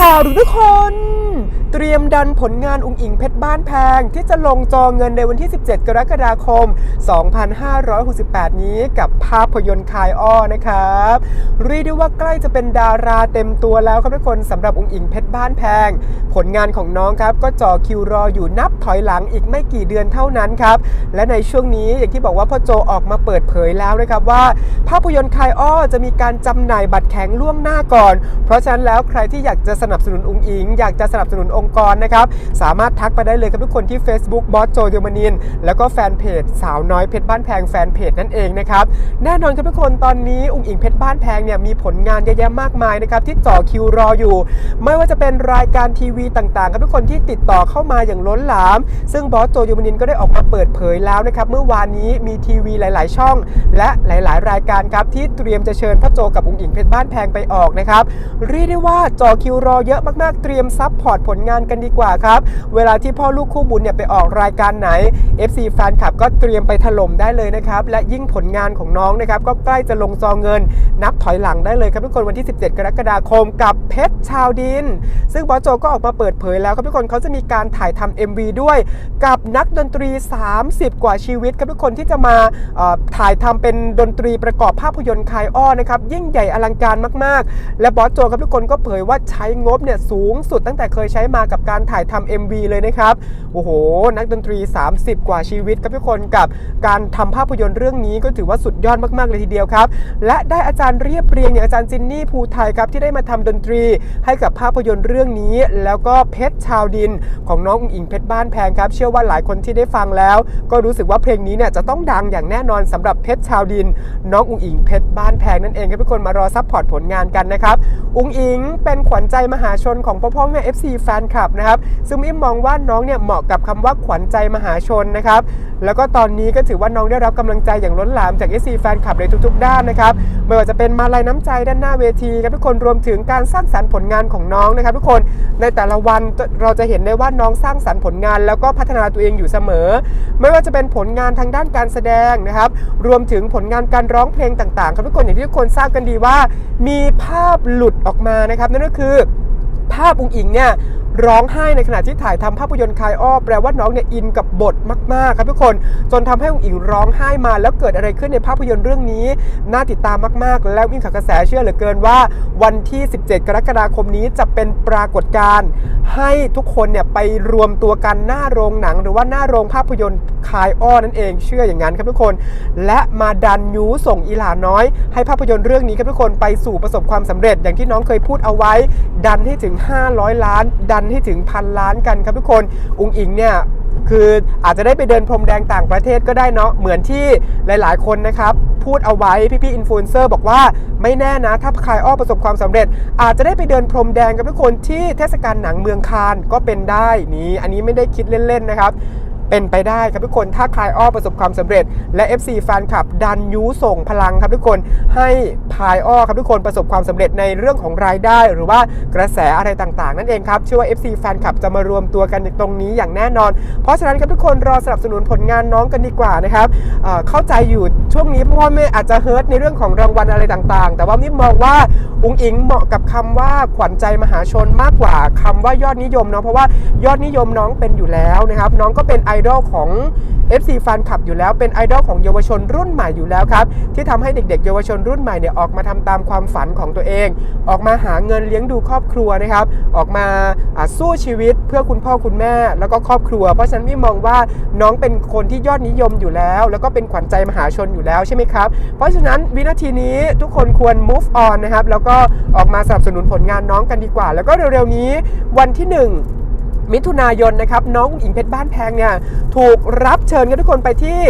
ข่าวทุกคน เตรียมดันผลงานอุงอิงเพชรบ้านแพง ที่จะลงจอเงินในวันที่ 17 กรกฎาคม 2568 นี้กับภาพยนตร์คายอ้อนะครับ เรียกได้ว่าใกล้จะเป็นดาราเต็มตัวแล้วครับทุกคนสำหรับอุงอิงเพชรบ้านแพง ผลงานของน้องครับก็จ่อคิวรออยู่นับถอยหลังอีกไม่กี่เดือนเท่านั้นครับ และในช่วงนี้อย่างที่บอกว่าพ่อโจออกมาเปิดเผยแล้วนะครับว่า ภาพยนตร์คายอ้อจะมีการจำหน่ายบัตรแข็งล่วงหน้าก่อน เพราะฉะนั้นแล้วใครที่อยากจะสนับสนุนอุงอิง อยากจะสนับสนุนองค์กรนะครับ สามารถทักไปได้เลยครับทุกคนที่ Facebook บอสโจเดอมานิน แล้วก็แฟนเพจสาวน้อยเพชรบ้านแพงแฟนเพจนั่นเองนะครับ แน่นอนครับทุกคนตอนนี้อุงอิงเพชรบ้านแพงเนี่ยมีผลงานเยอะแยะมากมายนะครับที่จ่อคิวรออยู่ ไม่ว่าจะเป็นรายการทีวีต่างๆครับทุกคนที่ติดต่อเข้ามาอย่างล้นหลาม ซึ่งบอสโจยูมานินก็ได้ออกมาเปิดเผยแล้วนะครับเมื่อวานนี้มีทีวีหลาย ๆ ช่อง และหลาย ๆ รายการครับที่เตรียมจะเชิญพ่อโจกับอุงอิงเพชรบ้านแพงไปออกนะครับเรียกได้ว่าจ่อคิวรอเยอะมากๆเตรียมซับพอร์ตผลงานกันดีกว่าครับ เวลาที่พ่อลูกคู่บุญเนี่ยไปออกรายการไหน FC แฟนคลับก็เตรียมไปถล่มได้เลยนะครับ และยิ่งผลงานของน้องนะครับก็ใกล้จะลงจองเงิน นับถอยหลังได้เลยครับทุกคนวันที่ 17 กรกฎาคมกับเพชรชาวดิน ซึ่งบอสโจก็ออกมาเปิดเผยแล้วครับทุกคนเขาจะมีการถ่ายทำ MV ด้วย กับนักดนตรี 30 กว่าชีวิตครับทุกคนที่จะมาถ่ายทำเป็นดนตรีประกอบภาพยนตร์คายอ้อนะครับยิ่งใหญ่อลังการมากๆ และบอสโจครับทุกคนก็เผยว่าใช้งบเนี่ยสูงสุดตั้งแต่เคยใช้มากับการถ่ายทำ MV เลยนะครับ โอ้โห นักดนตรี 30 กว่าชีวิตครับทุกคนกับการทำภาพยนตร์เรื่องนี้ก็ถือว่าสุดยอดมาก ๆ เลยทีเดียวครับ และได้อาจารย์เรียบเรียงอย่างอาจารย์จินนี่ภูไทยครับที่ได้มาทำดนตรีให้กับภาพยนตร์เรื่องนี้ แล้วก็เพชรชาวดินของน้องอุ๋งอิงเพชรบ้านแพงครับ เชื่อว่าหลายคนที่ได้ฟังแล้ว ก็รู้สึกว่าเพลงนี้เนี่ยจะต้องดังอย่างแน่นอนสำหรับเพชรชาวดิน น้องอุ๋งอิงเพชรบ้านแพงนั่นเองครับทุกคนมารอซัพพอร์ตผลงานกันนะครับอุ๋งอิงเป็นขวัญใจมหาชนของพ่อพ่อแม่ FC แฟนคลับนะครับ ซึ่งอิมมองว่าน้องเนี่ยเหมาะกับคำว่าขวัญใจมหาชนนะครับ แล้วก็ตอนนี้ก็ถือว่าน้องได้รับกำลังใจอย่างล้นหลามจาก FC แฟนคลับในทุกๆ ด้านนะครับ ไม่ว่าจะเป็นมาลัยน้ำใจด้านหน้าเวทีครับทุกคนรวมถึงการสร้างสรรค์ผลงานของน้องนะครับ ทุกคนในแต่ละวันเราจะเห็นได้ว่าน้องสร้างสรรค์ผลงาน แล้วก็พัฒนาตัวเองอยู่เสมอ ไม่ว่าจะเป็นผลงานทางด้านการแสดงนะครับ รวมถึงผลงานการร้องเพลงต่างๆ ครับทุกคนอย่างที่ทุกคนทราบกันดีว่า มีภาพหลุดออกมานะครับ นั่นก็คือภาพอุงอิงเนี่ย ร้องไห้ในขณะที่ถ่ายทำภาพยนตร์คายอ้อแปลว่าน้องเนี่ยอินกับบทมากๆครับทุกคน จนทำให้อุงอิงร้องไห้มาแล้วเกิดอะไรขึ้นในภาพยนตร์เรื่องนี้ น่าติดตามมากๆ แล้วมิ่งข่าวกระแสเชื่อเหลือเกินว่า วันที่ 17 กรกฎาคมนี้จะเป็นปรากฏการณ์ให้ทุกคนเนี่ยไปรวมตัวกันหน้าโรงหนัง หรือว่าหน้าโรงภาพยนตร์คายอ้อนั่นเองเชื่ออย่างนั้นครับทุกคน และมาดันยูส่งอีหลาน้อย ให้ภาพยนตร์เรื่องนี้ครับทุกคนไปสู่ประสบความสำเร็จอย่างที่น้องเคยพูดเอาไว้ ดันให้ถึง 500 ล้านดันให้ถึงพันล้านกันครับทุกคนอุงอิงเนี่ยคืออาจจะได้ไปเดินพรมแดงต่างประเทศก็ได้เนาะเหมือนที่หลาย ๆ คนนะครับ พูดเอาไว้พี่ๆอินฟลูเอนเซอร์บอกว่าไม่แน่นะ ถ้าคายอ้อประสบความสำเร็จ อาจจะได้ไปเดินพรมแดงกับทุกคนที่เทศกาลหนังเมืองคานก็เป็นได้นี่อันนี้ไม่ได้คิดเล่น ๆ นะครับ เป็นไปได้ครับทุกคนถ้าคลายอ้อประสบความสำเร็จ และ FC แฟนคลับดันยูส่งพลังครับทุกคนให้พายอ้อครับทุกคนประสบความสำเร็จในเรื่องของรายได้ หรือว่ากระแสอะไรต่างๆ นั่นเองครับเชื่อว่า FC แฟนคลับจะมารวมตัวกันตรงนี้อย่างแน่นอน เพราะฉะนั้นครับทุกคนรอสนับสนุนผลงานน้องกันดีกว่านะครับเเข้าใจอยู่ช่วงนี้พ่อแม่อาจจะเฮิร์ตในเรื่องของรางวัลอะไรต่างๆ แต่ว่านี่มองว่าอุงอิงเหมาะกับคำว่าขวัญใจมหาชนมากกว่าคำว่ายอดนิยมเนาะเพราะว่ายอดนิยมน้องเป็นอยู่แล้วนะครับน้องก็เป็นไอดอลของ FC แฟนคลับอยู่แล้วเป็นไอดอลของเยาวชนรุ่นใหม่อยู่แล้วครับ ที่ทำให้เด็กๆ เยาวชนรุ่นใหม่เนี่ยออกมาทำตามความฝันของตัวเอง ออกมาหาเงินเลี้ยงดูครอบครัวนะครับ ออกมาอ่าสู้ชีวิตเพื่อคุณพ่อคุณแม่ แล้วก็ครอบครัว เพราะฉะนั้นพี่มองว่าน้องเป็นคนที่ยอดนิยมอยู่แล้ว แล้วก็เป็นขวัญใจมหาชนอยู่แล้วใช่ไหมครับ เพราะฉะนั้นวินาทีนี้ทุกคนควร move on นะครับแล้วก็ออกมาสนับสนุนผลงานน้องกันดีกว่า แล้วก็เร็วๆนี้วันที่หนึ่ง มิถุนายนนะครับน้องอิงเพชรบ้านแพงเนี่ยถูกรับเชิญกันทุกคนไปที่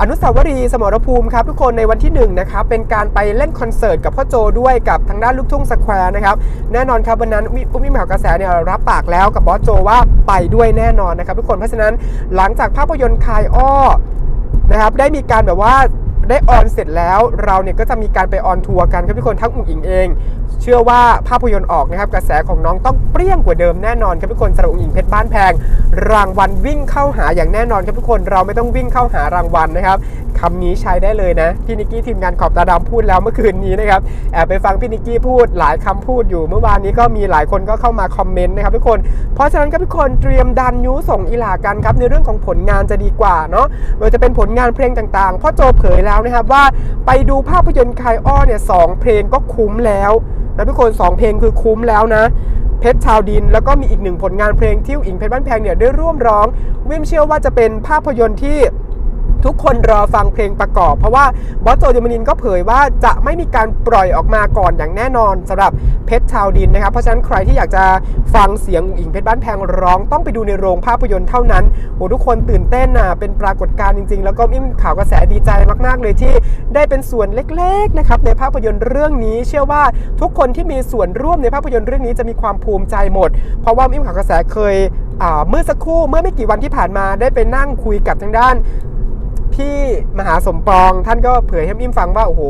อนุสาวรีย์สมรภูมิครับทุกคนในวันที่1นะครับเป็นการไปเล่นคอนเสิร์ตกับพ่อโจด้วยกับทางด้านลูกทุ่งสแควร์นะครับแน่นอนครับวันนั้นวิปุ๊บมิมหากระแสเนี่ยรับปากแล้วกับบอสโจว่าไปด้วยแน่นอนนะครับทุกคนเพราะฉะนั้นหลังจากภาพยนตร์คายอ้อนะครับได้มีการแบบว่า ได้ออนเสร็จแล้วเราเนี่ยก็จะมีการไปออนทัวร์กันครับทุกคนทั้งอุ๋งอิงเอง เชื่อว่าภาพยนตร์ออกนะครับกระแสของน้องต้องเปรี้ยงกว่าเดิมแน่นอนครับทุกคนสำหรับอุ๋งอิงเพชรบ้านแพง รางวัลวิ่งเข้าหาอย่างแน่นอนครับทุกคนเราไม่ต้องวิ่งเข้าหารางวัลนะครับคำนี้ใช้ได้เลยนะพี่นิกกี้ทีมงานขอบตาดำพูดแล้วเมื่อคืนนี้นะครับแอบไปฟังพี่นิกกี้พูดหลายคำพูดอยู่ เมื่อวานนี้ก็มีหลายคนก็เข้ามาคอมเมนต์นะครับทุกคนเพราะฉะนั้นครับทุกคนเตรียมดันยูส่งอีหลากันครับในเรื่องของผลงานจะดีกว่าเนาะไม่ว่าจะเป็นผลงานเพลงต่างๆพ่อโจเผยแล้วนะครับว่าไปดูภาพยนตร์คายอ้อเนี่ยสองเพลงก็คุ้มแล้วนะทุกคนสองเพลงคือคุ้มแล้วนะ เพชรชาวดิน แล้วก็มีอีกหนึ่งผลงานเพลงที่อิงเพชรบ้านแพงเนี่ยได้ร่วมร้อง วิมเชื่อว่าจะเป็นภาพยนตร์ที่ ทุกคนรอฟังเพลงประกอบ เพราะว่าบอสโจเดมานินก็เผยว่าจะไม่มีการปล่อยออกมาก่อนอย่างแน่นอนสำหรับเพชรชาวดินนะครับเพราะฉะนั้นใครที่อยากจะฟังเสียงอิงเพชรบ้านแพงร้องต้องไปดูในโรงภาพยนตร์เท่านั้นโหทุกคนตื่นเต้นน่ะเป็นปรากฏการณ์จริง ๆ แล้วก็มิ่มข่าวกระแสดีใจมากๆ เลยที่ได้เป็นส่วนเล็กๆนะครับในภาพยนตร์เรื่องนี้ เชื่อว่าทุกคนที่มีส่วนร่วมในภาพยนตร์เรื่องนี้จะมีความภูมิใจหมด เพราะว่ามิ่มข่าวกระแสเคยเมื่อสักครู่เมื่อไม่กี่วันที่ผ่านมาได้ไปนั่งคุยกับทางด้าน พี่มหาสมปองท่านก็เผยให้อิ่มฟังว่าโอ้โห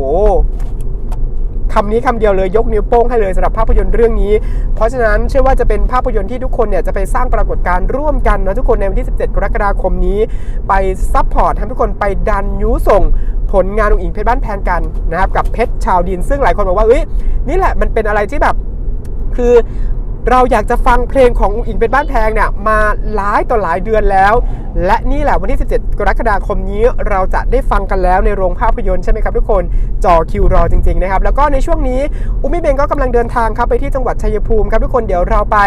คำนี้คำเดียวเลยยกนิ้วโป้งให้เลยสำหรับภาพยนตร์เรื่องนี้ เพราะฉะนั้นเชื่อว่าจะเป็นภาพยนตร์ที่ทุกคนเนี่ยจะไปสร้างปรากฏการณ์ร่วมกันนะทุกคนในวันที่ 17 กรกฎาคมนี้ ไปซัพพอร์ตให้ทุกคนไปดันยูส่งผลงานของอิงเพชรบ้านแพงกันนะครับกับเพชรชาวดินซึ่งหลายคนบอกว่าเอ้ยนี่แหละมันเป็นอะไรที่แบบคือ เราอยากจะฟังเพลงของอุ๋งอิงเป็นบ้านแพงเนี่ยมาหลายต่อหลายเดือนแล้ว และนี่แหละวันที่ 17 กรกฎาคมนี้เราจะได้ฟังกันแล้วในโรงภาพยนตร์ใช่ไหมครับทุกคนจ่อคิวรอจริงๆนะครับแล้วก็ในช่วงนี้อุ้มีเบงก็กำลังเดินทางครับไปที่จังหวัดชัยภูมิครับทุกคนเดี๋ยวเราไป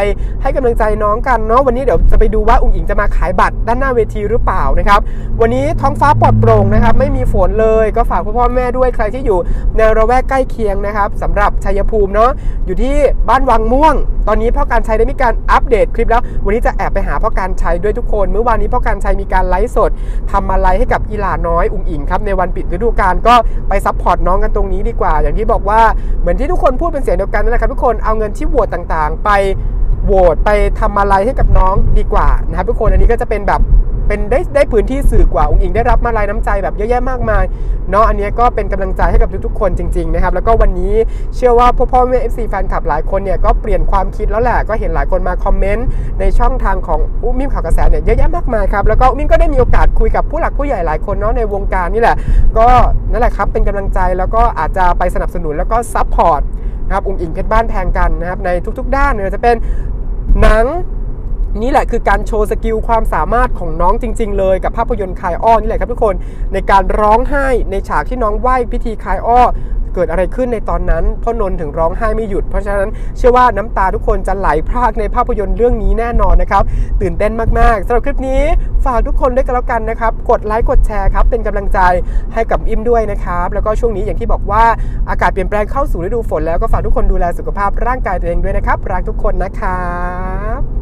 ให้กำลังใจน้องกันเนาะวันนี้เดี๋ยวจะไปดูว่าอุ๋งอิงจะมาขายบัตรด้านหน้าเวทีหรือเปล่านะครับวันนี้ท้องฟ้าปลอดโปร่งนะครับไม่มีฝนเลยก็ฝากพ่อพ่อแม่ด้วยใครที่อยู่ในระแวกใกล้เคียงนะครับสำหรับชัยภูมิเนาะอยู่ที่บ้านวังม่วง ตอนนี้พ่อการชัยได้มีการอัปเดตคลิปแล้ว วันนี้จะแอบไปหาพ่อการชัยด้วยทุกคน เมื่อวานนี้พ่อการชัยมีการไลฟ์สดทำอะไรให้กับอีหลาน้อยอุ๋งอิงครับในวันปิดฤดูกาลก็ไปซัพพอร์ตน้องกันตรงนี้ดีกว่า อย่างที่บอกว่าเหมือนที่ทุกคนพูดเป็นเสียงเดียวกันนั่นแหละครับทุกคนเอาเงินที่โหวตต่างๆ ไปโหวตไปทำอะไรให้กับน้องดีกว่านะครับทุกคนอันนี้ก็จะเป็นแบบ เป็นได้ได้พื้นที่สื่อกว่าองค์อิงได้รับมาลายน้ำใจแบบเยอะแยะมากมายเนาะอันนี้ก็เป็นกำลังใจให้กับทุกๆคนจริงๆนะครับแล้วก็วันนี้เชื่อว่าพ่อพ่อแม่เอฟซีแฟนคลับหลายคนเนี่ยก็เปลี่ยนความคิดแล้วแหละก็เห็นหลายคนมาคอมเมนต์ในช่องทางของอุ้มมิมข่าวกระแสเนี่ยเยอะแยะมากมายครับแล้วก็อุ้มมิมก็ได้มีโอกาสคุยกับผู้หลักผู้ใหญ่หลายคนเนาะในวงการนี่แหละ ก็นั่นแหละครับเป็นกำลังใจแล้วก็อาจจะไปสนับสนุนแล้วก็ซัพพอร์ตนะครับอุ้งอิงเพชรบ้านแพงกันนะครับในทุกๆ ด้านเนี่ยจะเป็นหนัง นี่แหละคือการโชว์สกิลความสามารถของน้องจริง ๆ เลยกับภาพยนตร์คายอ้อนี่แหละครับทุกคนในการร้องไห้ในฉากที่น้องไหว้พิธีคายอ้อเกิดอะไรขึ้นในตอนนั้นพ่อนนถึงร้องไห้ไม่หยุด เพราะฉะนั้นเชื่อว่าน้ำตาทุกคนจะไหลพรากในภาพยนตร์เรื่องนี้แน่นอนนะครับ ตื่นเต้นมาก ๆสำหรับคลิปนี้ฝากทุกคนด้วยกันแล้วกันนะครับ กดไลค์กดแชร์ครับ เป็นกำลังใจให้กับอิมด้วยนะครับ แล้วก็ช่วงนี้อย่างที่บอกว่าอากาศเปลี่ยนแปลงเข้าสู่ฤดูฝนแล้วก็ฝากทุกคนดูแลสุขภาพร่างกายตัวเองด้วยนะครับ รักทุกคนนะครับ